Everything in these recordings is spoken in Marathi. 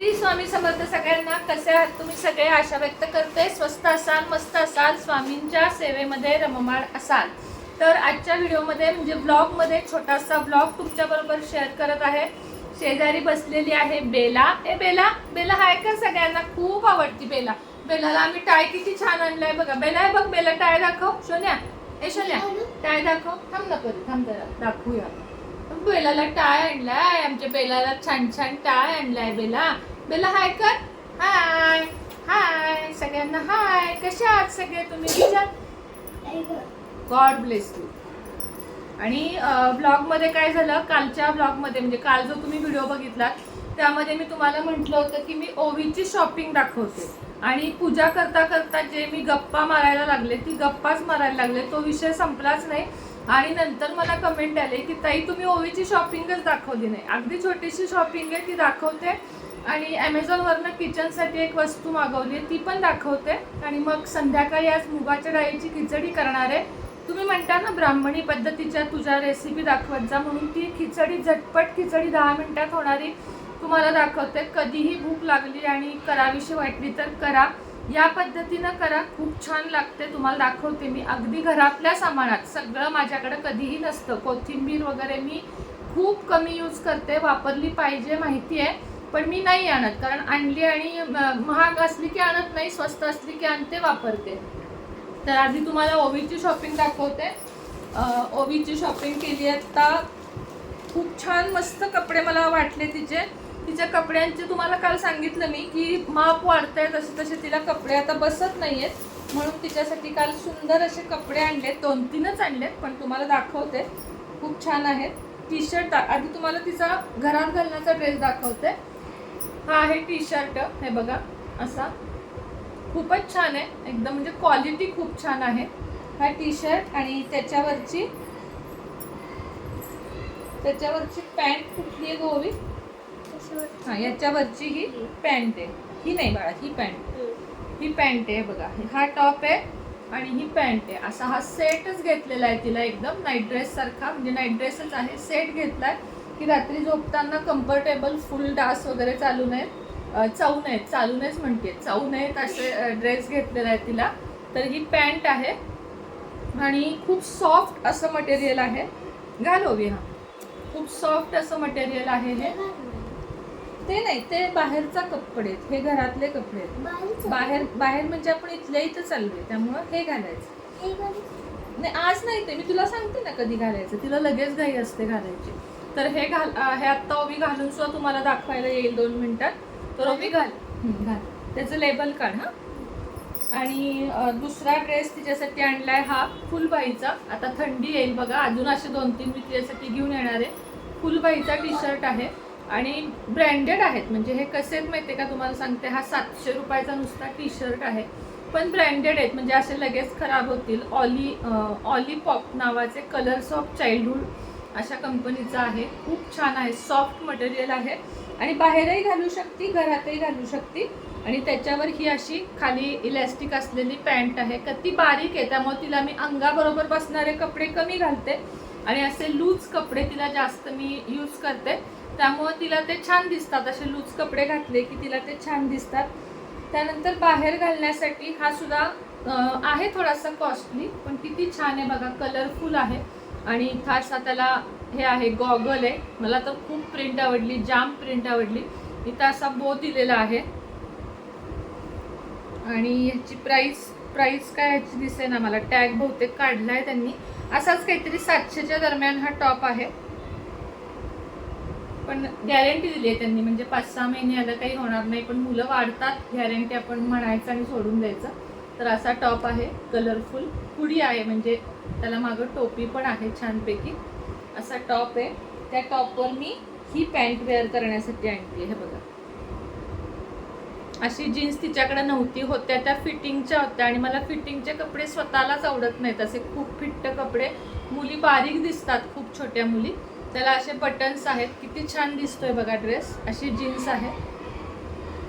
श्री स्वामी समर्थ सगळ्यांना कसे आहात? तुम्ही सगळे आशा व्यक्त करते स्वस्त असाल मस्त असाल स्वामींच्या सेवेमध्ये रममाळ असाल. तर आजच्या व्हिडिओमध्ये म्हणजे ब्लॉगमध्ये छोटासा ब्लॉग तुमच्याबरोबर शेअर करत आहे. शेजारी बसलेली आहे बेला. ए बेला बेला हाय का सगळ्यांना? खूप आवडती बेला. बेलाला आम्ही टाय किती छान आणलाय बघा. बेला हे बघ बेला टाय दाखव. सोन्या. ए सोन्या. टाय दाखव. थांब ना परी थांब जरा. दाखवूया. बेलाला टाय आणलाय आमच्या बेलाला छान छान टाय आणलाय बेला. बेला हाय कर. हाय हाय सगळ्यांना हाय. कशा आहात सगळे तुम्ही? विचार गॉड ब्लेस यू. आणि ब्लॉगमध्ये काय झालं? कालच्या ब्लॉगमध्ये म्हणजे काल जो तुम्ही व्हिडिओ बघितला त्यामध्ये मी तुम्हाला म्हटलं होतं की मी ओवीची शॉपिंग दाखवते. आणि पूजा करता करता जे मी गप्पा मारायला लागले ती गप्पाच मारायला लागले. तो विषय संपलाच नाही. आणि नंतर मला कमेंट आले की ताई तुम्ही ओवीची शॉपिंगच दाखवली नाही. अगदी छोटीशी शॉपिंग आहे ती दाखवते. आणि ॲमेझॉनवरनं किचनसाठी एक वस्तू मागवली ती पण दाखवते. आणि मग संध्याकाळी आज मुगाच्या डाळीची खिचडी करणार आहे. तुम्ही म्हणता ना ब्राह्मणी पद्धतीच्या तुझ्या रेसिपी दाखवत जा म्हणून ती खिचडी झटपट खिचडी दहा मिनटात होणारी तुम्हाला दाखवते. कधीही भूक लागली आणि करावीशी वाटली तर करा. या पद्धतीनं करा. खूप छान लागते. तुम्हाला दाखवते मी. अगदी घरातल्या सामानात सगळं माझ्याकडं कधीही नसतं. कोथिंबीर वगैरे मी खूप कमी यूज करते. वापरली पाहिजे माहिती आहे. पण मी नाही आणत. कारण आणली आणि महाग असली की आणत नाही. स्वस्त असली की आणते वापरते. तर आधी तुम्हाला ओवीची शॉपिंग दाखवते. ओवीची शॉपिंग केली आता खूप छान मस्त कपडे मला वाटले तिचे. तिच्या कपड्यांचे तुम्हाला काल सांगितलं मी की माप वाढतंय तसे तसे तिला कपडे आता बसत नाही आहेत म्हणून तिच्यासाठी काल सुंदर असे कपडे आणलेत. दोन तीनच आणलेत पण तुम्हाला दाखवते. खूप छान आहेत. टी शर्ट आधी तुम्हाला तिचा घरात घालण्याचा ड्रेस दाखवते. हा आहे टी शर्ट हे बघा असा. खूपच छान आहे. एकदम म्हणजे क्वालिटी खूप छान आहे. हा टी शर्ट आणि त्याच्यावरची त्याच्यावरची पॅन्ट कुठली आहे गोवी हा याच्यावरची ही पॅन्ट आहे. ही नाही बाळा ही पॅन्ट. ही पॅन्ट आहे बघा. हा टॉप आहे आणि ही पॅन्ट आहे. असा हा सेटच घेतलेला आहे तिला एकदम. नाईट ड्रेस सारखा. म्हणजे नाईट ड्रेसच आहे. सेट घेतला आहे की रात्री झोपताना कम्फर्टेबल फुल डास वगैरे चालू नयेत. चावू नयेत. चालू नयेच म्हणते. चावू नयेत असे ड्रेस घेतलेला आहे तिला. तर ही पॅन्ट आहे. आणि खूप सॉफ्ट असं मटेरियल आहे. घालोवी हा. खूप सॉफ्ट असं मटेरियल आहे हे. ते नाही ते बाहेरचा कपडे आहेत हे घरातले कपडे आहेत. बाहेर बाहेर म्हणजे आपण इथल्या इथं चाललोय त्यामुळं हे घालायचं. नाही आज नाही ते मी तुला सांगते ना कधी घालायचं तिला लगेच घाई असते घालायची. तर हे घाल हे आत्ता ओवी घालून सुद्धा तुम्हाला दाखवायला येईल दोन मिनिटात. तर ओवी घाल. घाल. त्याचं लेबल काढ हा. आणि दुसरा ड्रेस तिच्यासाठी आणलाय हा फुलबाईचा. आता थंडी येईल बघा अजून असे दोन तीन मी तिच्यासाठी घेऊन येणार आहे. फुलबाईचा टी शर्ट आहे. आणि ब्रँडेड आहेत. म्हणजे हे कसे आहेत माहिती आहे का? तुम्हाला सांगते हा सातशे रुपयाचा नुसता टी शर्ट आहे. पण ब्रँडेड आहेत. म्हणजे असे लगेच खराब होतील. ऑली ऑली पॉप नावाचे कलर्स ऑफ चाइल्डहुड अशा कंपनीचा आहे. खूप छान आहे. सॉफ्ट मटेरियल आहे. आणि बाहेरही घालू शकते घरातही घालू शकते. आणि त्याच्यावर ही अशी खाली इलॅस्टिक असलेली पॅन्ट आहे. का ती बारीक आहे. त्यामुळे तिला मी अंगाबरोबर बसणारे कपडे कमी घालते. आणि असे लूज कपडे तिला जास्त मी यूज करते. त्यामुळे तिला ते छान दिसतात. असे लूज कपडे घातले की तिला ते छान दिसतात. त्यानंतर बाहेर घालण्यासाठी हा सुद्धा आहे थोडासा कॉस्टली पण किती छान आहे बघा कलरफुल आहे. आणि खासा त्याला हे आहे गॉगल आहे. मला तर खूप प्रिंट आवडली जाम प्रिंट आवडली. इथं असा बो दिलेला आहे. आणि ह्याची प्राईस प्राईस काय ह्याची दिसे ना मला. टॅग बहुतेक काढला आहे त्यांनी. असाच काहीतरी सातशेच्या दरम्यान हा टॉप आहे. पण गॅरंटी दिली आहे त्यांनी. म्हणजे पाच सहा महिने आलं काही होणार नाही पण मुलं वाढतात गॅरंटी आपण म्हणायचं आणि सोडून द्यायचं. तर असा टॉप आहे कलरफुल पुढी आहे म्हणजे त्याला मागं टोपी पण आहे छानपैकी. असा टॉप आहे. त्या टॉपवर मी ही पॅन्ट वेअर करण्यासाठी आणली हे बघा. अशी जीन्स तिच्याकडे नव्हती होत्या त्या फिटिंगच्या होत्या आणि मला फिटिंगचे कपडे स्वतःलाच आवडत नाहीत. असे खूप फिट्ट कपडे. मुली बारीक दिसतात खूप छोट्या मुली. त्याला असे बटन्स आहेत. किती छान दिसतोय बघा ड्रेस अशी जीन्स आहे.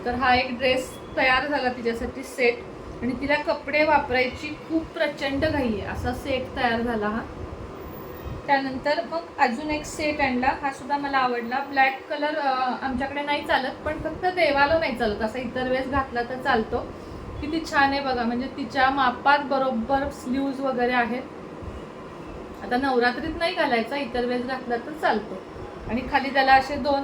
तर हा एक ड्रेस तयार झाला तिच्यासाठी सेट आणि तिला कपडे वापरायची खूप प्रचंड घाई आहे. असा सेट तयार झाला हा. त्यानंतर मग अजून एक सेट आणला. हा सुद्धा मला आवडला. ब्लॅक कलर आमच्याकडे नाही चालत पण फक्त देवाला नाही चालत. असा इतर वेळेस घातला तर चालतो. किती छान आहे बघा. म्हणजे तिच्या मापात बरोबर स्लीव्ज वगैरे आहेत. आता नवरात्रीत नाही घालायचा इतर वेळेस घातला तर चालतो. आणि खाली त्याला असे दोन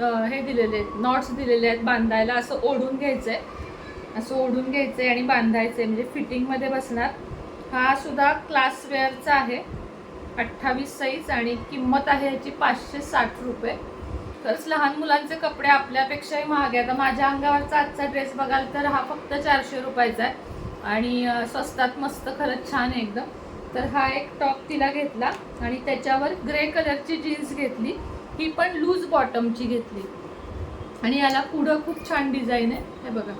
हे दिलेले आहेत नॉट्स दिलेले आहेत बांधायला असं ओढून घ्यायचं आहे असं ओढून घ्यायचंय आणि बांधायचंय म्हणजे फिटिंगमध्ये बसणार. हा सुद्धा क्लास वेअरचा आहे. अठ्ठावीस साईज आणि किंमत आहे याची पाचशे साठ रुपये. तरच लहान मुलांचे कपडे आपल्यापेक्षाही महाग आहे आता माझ्या अंगावरचा आजचा ड्रेस बघाल तर हा फक्त चारशे रुपयाचा आहे. आणि स्वस्तात मस्त खरंच छान आहे एकदम. तर हा एक टॉप तिला घेतला आणि त्याच्यावर ग्रे कलरची जीन्स घेतली. ही पण लूज बॉटमची घेतली. आणि याला पुढं खूप छान डिझाईन आहे. हे बघा.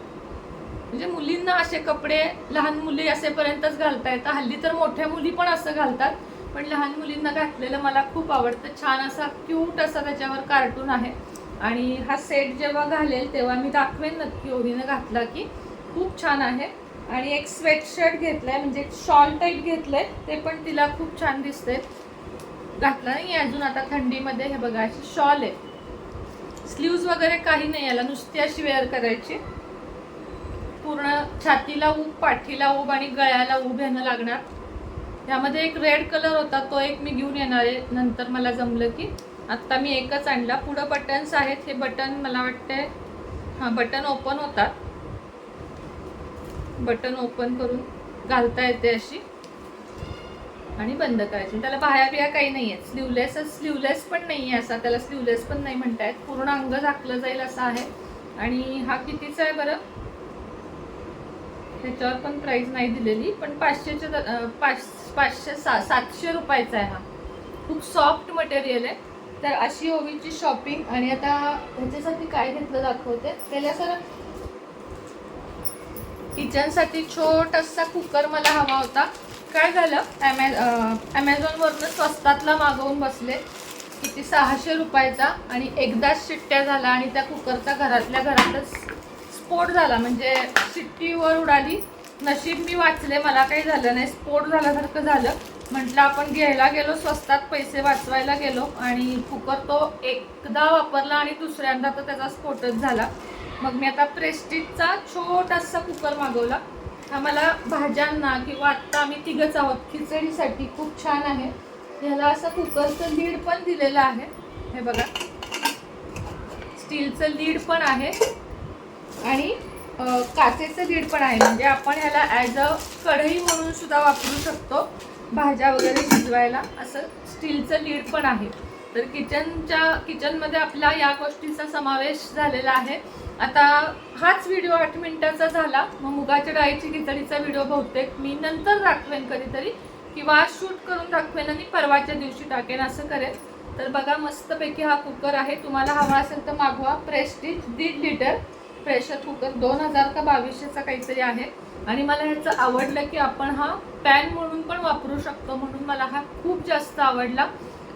म्हणजे मुलींना असे कपडे लहान मुली असेपर्यंतच घालता येतात हल्ली तर मोठ्या मुली पण असं घालतात. पण लहान मुलींना घातलेलं मला खूप आवडतं. छान असा क्यूट असा त्याच्यावर कार्टून आहे. आणि हा सेट जेव्हा घालेल तेव्हा मी दाखवेन नक्की ओरीनं घातला की. खूप छान आहे. आणि एक स्वेटशर्ट आहे म्हणजे एक शॉल टाईप घेतलंय ते पण तिला खूप छान दिसते घातला नाही अजून आता थंडीमध्ये हे बघा अशी शॉल आहे. स्लीव्ज वगैरे काही नाही याला नुसती अशी वेअर करायची. पूर्ण छातीला ऊब पाठीला ऊब आणि गळ्याला ऊब ह्यानं लागणार. ह्यामध्ये एक रेड कलर होता तो एक मी घेऊन येणार आहे. नंतर मला जमलं की आत्ता मी एकच आणला. पुढं बटन्स आहेत हे बटन मला वाटते हां बटन ओपन होतात. बटन ओपन करून घालता येते अशी. आणि बंद करायची. त्याला बाह्या बिया काही नाही आहेत स्लीवलेस स्लीवलेस पण नाही आहे असा. त्याला स्लीवलेस पण नाही म्हणता येत पूर्ण अंग झाकलं जाईल असं आहे. आणि हा कितीचा आहे बरं? त्याच्यावर पण प्राईस नाही दिलेली पण पाचशेच्या पाच पाचशे सा सातशे रुपयाचा आहे हा. खूप सॉफ्ट मटेरियल आहे. तर अशी ओवीची शॉपिंग आणि आता ह्याच्यासाठी काय घेतलं दाखवते. त्याला सर किचनसाठी छोटासा कुकर मला हवा होता. काय झालं? ॲमे ॲमेझॉनवरनं स्वस्तातला मागवून बसले. किती? सहाशे रुपयाचा आणि एकदाच शिट्ट्या झाला आणि त्या कुकरचा घरातल्या घरातच स्फोट झाला. म्हणजे शिट्टीवर उडाली. नशीब मी वाचले. मला काही झालं नाही. स्फोट झाल्यासारखं झालं. म्हटलं आपण घ्यायला गेलो. स्वस्तात पैसे वाचवायला गेलो आणि कुकर तो एकदा वापरला आणि दुसऱ्यांदा तर त्याचा स्फोटच झाला. मग मी आता प्रेस्टिजचा छोटासा कुकर मागवला. हा मला भाज्यांना किंवा आत्ता आम्ही तिघंच आहोत. खिचडीसाठी खूप छान आहे. ह्याला असं कुकरचं लीड पण दिलेलं आहे. हे बघा. स्टीलचं लीड पण आहे. आणि काचेचं लीड पण आहे. म्हणजे आपण ह्याला ॲज अ कढई म्हणून सुद्धा वापरू शकतो. भाज्या वगैरे शिजवायला असं स्टीलचं लीड पण आहे. तर किचनच्या किचनमध्ये आपला या गोष्टीचा समावेश झालेला आहे. आता हाच व्हिडिओ आठ मिनिटाचा झाला. मग मुगाच्या डाळीची खिचडीचा व्हिडिओ बहुतेक मी नंतर दाखवेन कधीतरी. किंवा शूट करून दाखवेन आणि परवाच्या दिवशी टाकेन असं करेन. तर बघा मस्तपैकी हा कुकर आहे. तुम्हाला हवा असेल तर मागवा. प्रेस्टीज दीड लिटर प्रेशर कुकर दोन हजार का बावीसशेचा काहीतरी आहे. आणि मला ह्याचं आवडलं की आपण हा पॅन म्हणून पण वापरू शकतो म्हणून मला हा खूप जास्त आवडला.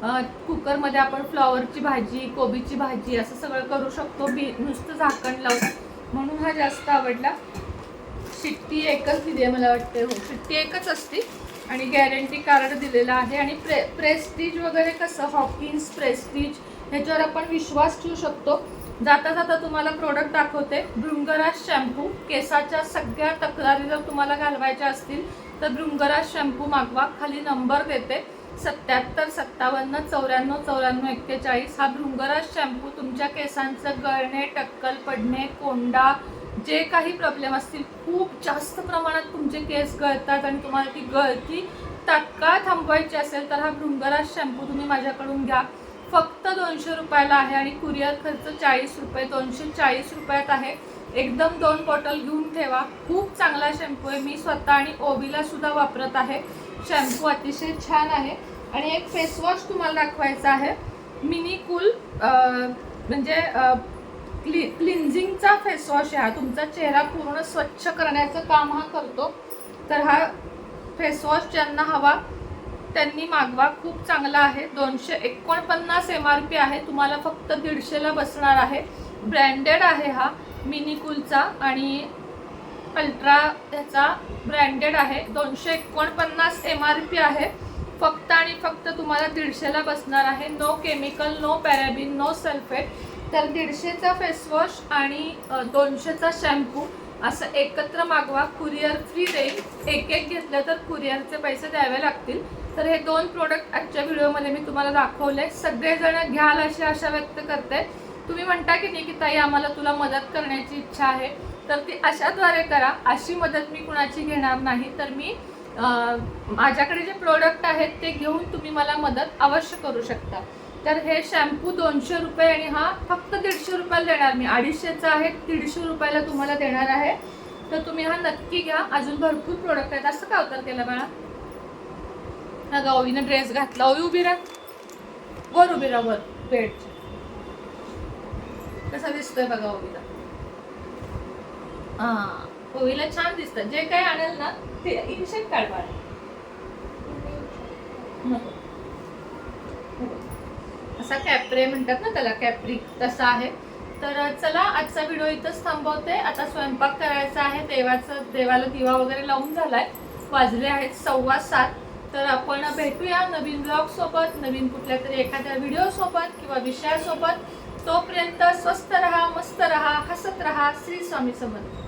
कुकरमध्ये आपण फ्लॉवरची भाजी कोबीची भाजी असं सगळं करू शकतो. बी नुसतं झाकण लावून. म्हणून हा जास्त आवडला. शिट्टी एकच दिली आहे मला वाटते हो शिट्टी एकच असते. आणि गॅरंटी कार्ड दिलेलं आहे. आणि प्रे प्रेस्टीज वगैरे कसं? हॉकिन्स प्रेस्टीज ह्याच्यावर आपण विश्वास ठेवू शकतो. जाता जाता तुम्हाला प्रोडक्ट दाखवते. भृंगराज शॅम्पू केसाच्या सगळ्या तक्रारी जर तुम्हाला घालवायच्या असतील तर भृंगराज शॅम्पू मागवा. खाली नंबर देते. सत्याहत्तर सत्तावन्न चौऱ्याण्णव चौऱ्याण्णव एक्केचाळीस हा भृंगराज शॅम्पू तुमच्या केसांचं गळणे टक्कल पडणे कोंडा जे काही प्रॉब्लेम असतील खूप जास्त प्रमाणात तुमचे केस गळतात आणि तुम्हाला ती गळती तात्काळ थांबवायची असेल तर हा भृंगराज शॅम्पू तुम्ही माझ्याकडून घ्या. फक्त दोनशे रुपयाला आहे आणि कुरिअर खर्च चाळीस रुपये दोनशे चाळीस रुपयात आहे. एकदम दोन बॉटल घेऊन ठेवा. खूप चांगला शॅम्पू आहे. मी स्वतः आणि ओबीला सुद्धा वापरत आहे. शॅम्पू अतिशय छान आहे. आणि एक फेसवॉश तुम्हाला दाखवायचा आहे. मिनी कूल म्हणजे क्लि क्लिन्झिंगचा फेसवॉश आहे हा. तुमचा चेहरा पूर्ण स्वच्छ करण्याचं काम हा करतो. तर हा फेसवॉश ज्यांना हवा त्यांनी मागवा. खूप चांगला आहे. दोनशे एकोणपन्नास एम आर पी आहे. तुम्हाला फक्त दीडशेला बसणार आहे. ब्रँडेड आहे हा मिनी कूलचा आणि अल्ट्रा ह्याचा ब्रँडेड आहे. दोनशे एकोणपन्नास एम आर पी आहे. फक्त आणि फक्त तुम्हाला दीडशेला बसणार आहे. No chemical no paraben no sulphate तर दीडशेचा फेसवॉश आणि दोनशेचा शॅम्पू असं एकत्र मागवा. कुरिअर फ्री देईल. एक एक घेतलं तर कुरिअरचे पैसे द्यावे लागतील. तर हे दोन प्रोडक्ट आजच्या व्हिडिओमध्ये मी तुम्हाला दाखवले. सगळेजण घ्याल अशी आशा व्यक्त करते. तुम्ही म्हणता की नाही की ताई आम्हाला तुला मदत करण्याची इच्छा आहे. तर ती अशाद्वारे करा. अशी मदत मी कुणाची घेणार नाही. तर मी माझ्याकडे जे प्रोडक्ट आहेत ते घेऊन तुम्ही मला मदत अवश्य करू शकता. तर हे शॅम्पू दोनशे रुपये आणि हा फक्त दीडशे रुपयाला देणार मी. अडीचशेचा आहे दीडशे रुपयाला तुम्हाला देणार आहे. तर तुम्ही हा नक्की घ्या. अजून भरपूर प्रोडक्ट आहेत. असं का अवतार केलं बाळा? हा गौरीनं ओवीनं ड्रेस घातला. ओवी उभी राहा. वर उभी राहा वर. बेडच्या कसा दिसतोय बघा ओवीला. ओवीला छान दिसत. जे काही आणेल ना ते इन्शेट काढ असा कॅप्रे म्हणतात ना त्याला कॅप्री तसा आहे. तर चला आजचा व्हिडिओ इथंच थांबवते. आता स्वयंपाक करायचा आहे. देवाचं देवाला दिवा वगैरे लावून झालाय. वाजले आहेत सव्वा सात. तर आपण भेटूया नवीन ब्लॉग सोबत नवीन कुठल्या तरी एखाद्या व्हिडिओ सोबत किंवा विषयासोबत. तोपर्यंत स्वस्त रहा मस्त रहा हसत रहा. श्री स्वामी समर्थ.